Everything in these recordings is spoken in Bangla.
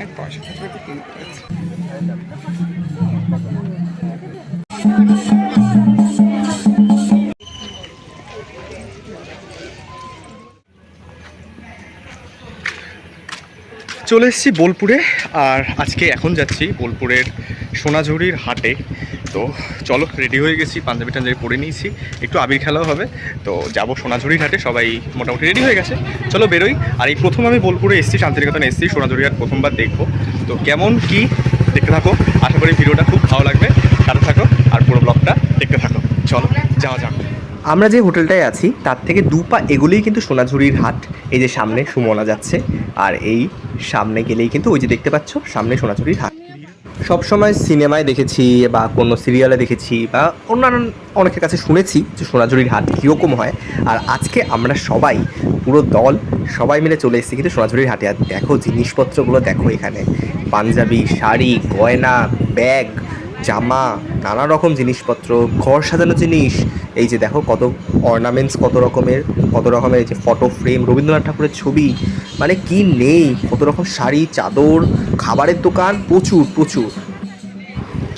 আর পয়সা থাকলে তো কিনতে পারছি চলে এসেছি বোলপুরে, আর আজকে এখন যাচ্ছি বোলপুরের সোনাঝুরির হাটে। তো চলো রেডি হয়ে গেছি, পাঞ্জাবি টাঞ্জাবি পরে নিয়েছি, একটু আবির খেলাও হবে। তো যাব সোনাঝুরির হাটে, সবাই মোটামুটি রেডি হয়ে গেছে। চলো বেরোই, আর এই প্রথম আমি বোলপুরে এসেছি, শান্তিনিকেতনে এসেছি, সোনাঝুরি হাট প্রথমবার দেখব। তো কেমন, কি, দেখতে থাকো। আশা করি ভিডিওটা খুব ভালো লাগবে। সাথে থাকো, আর পুরো ব্লগটা দেখতে থাকো। চলো, যাওয়া যাক। আমরা যে হোটেলটায় আছি, তার থেকে দু পা এগুলোই কিন্তু সোনাঝুরির হাট। এই যে সামনে সুমনা যাচ্ছে, আর এই সামনে গেলেই কিন্তু ওই যে দেখতে পাচ্ছ, সামনে সোনাঝুরির হাট। সবসময় সিনেমায় দেখেছি বা কোনো সিরিয়ালে দেখেছি বা অন্যান্য অনেকের কাছে শুনেছি যে সোনাঝুরির হাট কীরকম হয়। আর আজকে আমরা সবাই, পুরো দল, সবাই মিলে চলে এসেছি কিন্তু সোনাঝুরির হাটে। আর দেখো জিনিসপত্রগুলো দেখো এখানে। পাঞ্জাবি, শাড়ি, গয়না, ব্যাগ জামা, নানা রকম জিনিসপত্র, ঘর সাজানো জিনিস। এই যে দেখো কত অর্নামেন্টস কত রকমের কত রকমের এই যে ফটো ফ্রেম রবীন্দ্রনাথ ঠাকুরের ছবি। মানে কি নেই, কত রকম শাড়ি, চাদর, খাবারের দোকান, প্রচুর প্রচুর।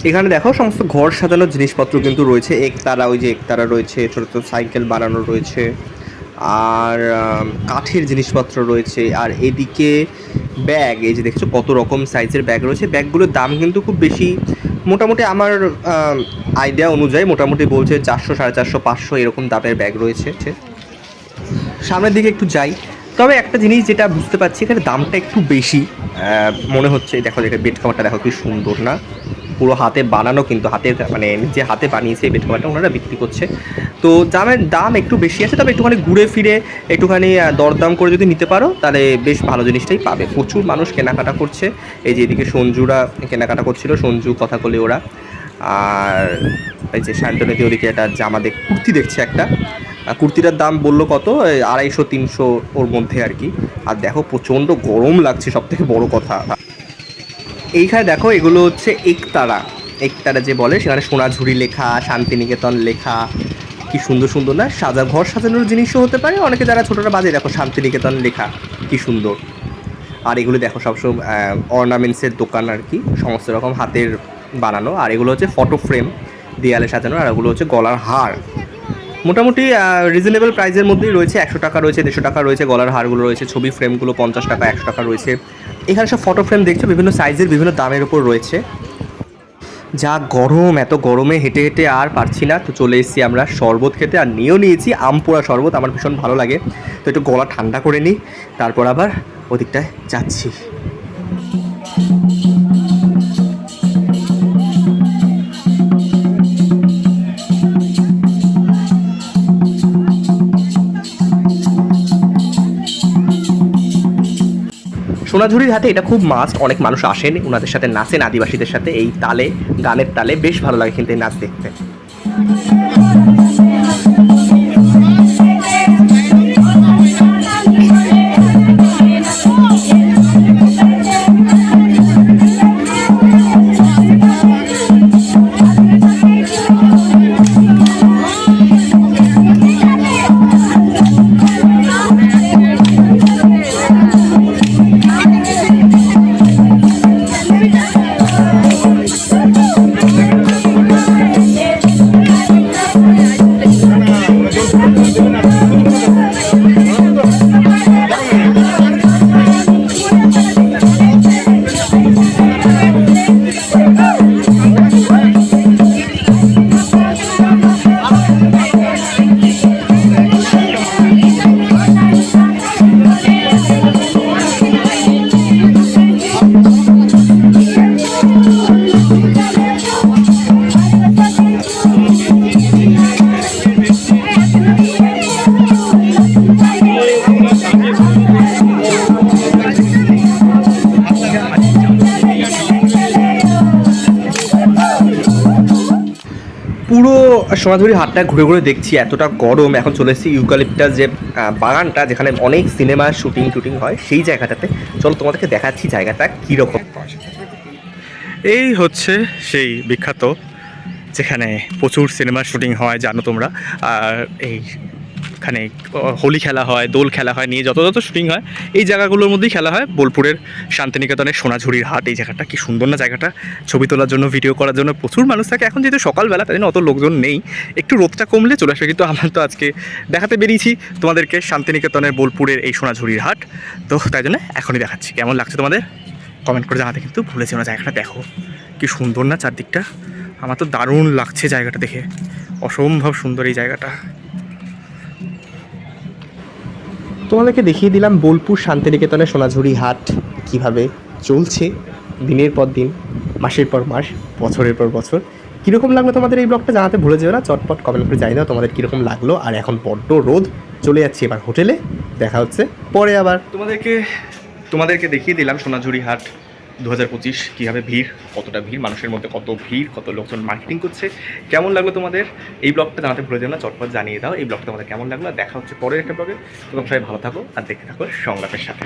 এখানে দেখো সমস্ত ঘর সাজানোর জিনিসপত্র কিন্তু রয়েছে। একতারা, ওই যে একতারা রয়েছে, ছোটো ছোটো সাইকেল বানানো রয়েছে। আর কাঠের জিনিসপত্র রয়েছে। আর এদিকে ব্যাগ, এই যে দেখেছ কত রকম সাইজের ব্যাগ রয়েছে। ব্যাগগুলোর দাম কিন্তু খুব বেশি। মোটামুটি আমার আইডিয়া অনুযায়ী মোটামুটি বলছে চারশো, সাড়ে চারশো, পাঁচশো এরকম দামের ব্যাগ রয়েছে। সামনের দিকে একটু যাই। তবে একটা জিনিস যেটা বুঝতে পারছি, এখানে দামটা একটু বেশি। মনে হচ্ছে, দেখো এটা বেড কামারটা দেখো কি সুন্দর না? পুরো হাতে বানানো কিন্তু হাতের মানে যে হাতে বানিয়েছে এই বেড কাভারটা ওনারা বিক্রি করছে। তো দামের দাম একটু বেশি আছে, তবে একটুখানি ঘুরে ফিরে, একটুখানি দরদাম করে যদি নিতে পারো, তাহলে বেশ ভালো জিনিসটাই পাবে। প্রচুর মানুষ কেনাকাটা করছে। এই যে এদিকে সঞ্জুরা কেনাকাটা করছিল সঞ্জু কথা বলে ওরা। আর এই যে শান্তনীতি ওদিকে একটা জামা দেখ, কুর্তি দেখছে একটা। কুর্তিটার দাম বলল কত? আড়াইশো, তিনশো ওর মধ্যে আর কি। আর দেখো, প্রচণ্ড গরম লাগছে সব থেকে বড় কথা। এইখানে দেখো, এগুলো হচ্ছে একতারা। একতারা যে বলে, সেখানে সোনাঝুরি লেখা, শান্তিনিকেতন লেখা। কি সুন্দর সুন্দর, না? সাজা, ঘর সাজানোর জিনিসও হতে পারে। অনেকে যারা ছোটরা বাজে, দেখো, শান্তিনিকেতন লেখা, কি সুন্দর। আর এগুলো দেখো, সবসময় অর্নামেন্টসের দোকান আর কি, সমস্ত রকম হাতের বানানো। আর এগুলো হচ্ছে ফটো ফ্রেম দেয়ালে সাজানো। আর এগুলো হচ্ছে গলার হার। মোটামুটি রিজনেবল প্রাইসের মধ্যেই রয়েছে। একশো টাকা রয়েছে, দেড়শো টাকা রয়েছে গলার হারগুলো রয়েছে। ছবি ফ্রেমগুলো পঞ্চাশ টাকা, একশো টাকা রয়েছে। এখানে সব ফটো ফ্রেম দেখছ, বিভিন্ন সাইজের বিভিন্ন দামের উপর রয়েছে। যা গরম, এত গরমে হেঁটে হেঁটে আর পারছি না। তো চলে এসেছি আমরা শরবত খেতে, আর নিয়েও নিয়েছি আম পোড়া শরবত, আমার ভীষণ ভালো লাগে। তো একটু গলা ঠান্ডা করে নিই, তারপর আবার ওদিকটায় যাচ্ছি। সোনাঝুরির হাতে এটা খুব মাস্ট অনেক মানুষ আসেন ওনাদের সাথে নাচেন, আদিবাসীদের সাথে এই তালে, গানের তালে বেশ ভালো লাগে কিন্তু এই নাচ দেখতে। পুরো সোনাঝুরি হাটটা ঘুরে ঘুরে দেখছি, এতটা গরম। এখন চলে এসেছি ইউকালিপটাস যে বাগানটা, যেখানে অনেক সিনেমা শুটিং, টুটিং হয়, সেই জায়গাটাতে। চলো তোমাদেরকে দেখাচ্ছি জায়গাটা কীরকম। এই হচ্ছে সেই বিখ্যাত, যেখানে প্রচুর সিনেমা শুটিং হয়, জানো তোমরা। আর এই এখানে হোলি খেলা হয়, দোল খেলা হয়, নিয়ে যত যত শুটিং হয়, এই জায়গাগুলোর মধ্যেই খেলা হয়। বোলপুরের শান্তিনিকেতনের সোনাঝুরির হাট, এই জায়গাটা কি সুন্দর না জায়গাটা? ছবি তোলার জন্য ভিডিও করার জন্য প্রচুর মানুষ থাকে। এখন যেহেতু সকালবেলা, তাই জন্য অত লোকজন নেই। একটু রোদটা কমলে চলে আসবে, কিন্তু আমার তো আজকে দেখাতে বেরিয়েছি তোমাদেরকে শান্তিনিকেতনের বোলপুরের এই সোনাঝুরির হাট। তো তাই জন্য এখনই দেখাচ্ছি। কেমন লাগছে তোমাদের? কমেন্ট করে জানাতে কিন্তু ভুলেছি না, জায়গাটা দেখো। কি সুন্দর না চারদিকটা। আমার তো দারুণ লাগছে জায়গাটা দেখে। অসম্ভব সুন্দর এই জায়গাটা। তোমাদেরকে দেখিয়ে দিলাম বোলপুর শান্তিনিকেতনে সোনাঝুরি হাট, কীভাবে চলছে দিনের পর দিন, মাসের পর মাস, বছরের পর বছর। কীরকম লাগল তোমাদের এই ব্লগটা জানাতে ভুলে যাবে না, চটপট কমেন্ট করে জানিয়ে না তোমাদের কীরকম লাগল। আর এখন বড্ড রোদ, চলে যাচ্ছি এবার হোটেলে, দেখা হচ্ছে পরে আবার। তোমাদেরকে তোমাদেরকে দেখিয়ে দিলাম সোনাঝুরি হাট দু হাজার পঁচিশ কীভাবে ভিড়, কতটা ভিড়, মানুষের মধ্যে কত ভিড়, কত লোকজন মার্কেটিং করছে, কেমন লাগল তোমাদের? এই ব্লগটা জানাতে ভুলে যাও না, চটপট জানিয়ে দাও। এই ব্লগটা তোমাদের কেমন লাগল? দেখা হচ্ছে পরের একটা ব্লগে। তোমরা সবাই ভালো থাকো আর দেখতে থাকো সংলাপের সাথে।